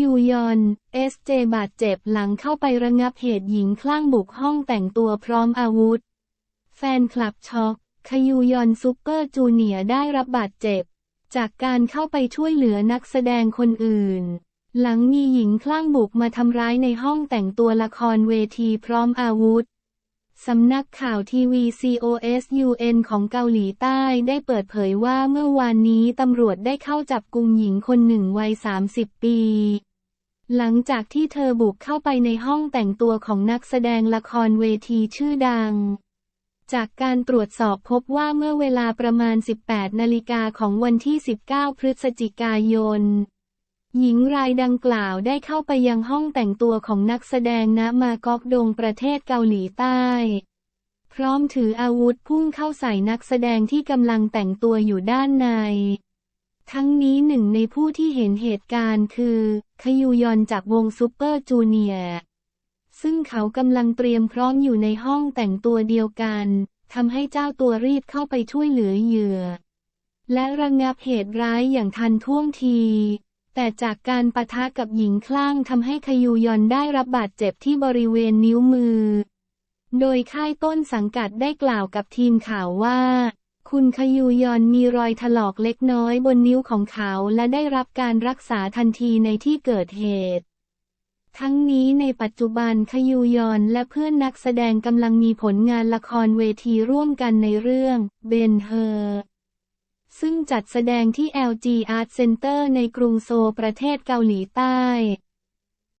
ยูยอน เอสเจบาดเจ็บหลังเข้าไประงับเหตุหญิงคลั่งบุกห้องแต่งตัวพร้อมอาวุธ แฟนคลับช็อกคยูยอนซูเปอร์จูเนียได้รับบาดเจ็บ จากการเข้าไปช่วยเหลือนักแสดงคนอื่น หลังมีหญิงคลั่งบุกมาทำร้ายในห้องแต่งตัวละครเวทีพร้อมอาวุธ สำนักข่าวทีวี COSUN ของเกาหลีใต้ได้เปิดเผยว่าเมื่อวานนี้ตำรวจได้เข้าจับกุมหญิงคนหนึ่งวัย 30 ปี หลังจากที่เธอบุกเข้าไปในห้องแต่งตัวของนักแสดงละครเวทีชื่อดัง จากการตรวจสอบพบว่าเมื่อเวลาประมาณ 18 นาฬิกาของวันที่ 19 พฤศจิกายน หญิงรายดังกล่าวได้เข้าไปยังห้องแต่งตัวของนักแสดงณมากอกดงประเทศเกาหลีใต้ พร้อมถืออาวุธพุ่งเข้าใส่นักแสดงที่กำลังแต่งตัวอยู่ด้านใน ทั้งนี้หนึ่งในผู้ที่เห็นเหตุการณ์คือ คยูยอนจากวงซูเปอร์จูเนียร์ซึ่งเขากำลังเตรียมพร้อมอยู่ในห้องแต่งตัวเดียวกันทำให้เจ้าตัวรีบเข้าไปช่วยเหลือเหยื่อ และระงงับเหตุร้ายอย่างทันท่วงที แต่จากการปะทะกับหญิงคลั่งทำให้คยูยอนได้รับบาดเจ็บที่บริเวณนิ้วมือ โดยค่ายต้นสังกัดได้กล่าวกับทีมข่าวว่า คุณคยูยอนมีรอยถลอกเล็กน้อยบนนิ้วของเขาและได้รับการรักษาทันทีในที่เกิดเหตุ ทั้งนี้ในปัจจุบันคยูยอนและเพื่อนนักแสดงกำลังมีผลงานละครเวทีร่วมกันในเรื่องเบนเฮอร์ ซึ่งจัดแสดงที่ LG Art Center ในกรุงโซลประเทศเกาหลีใต้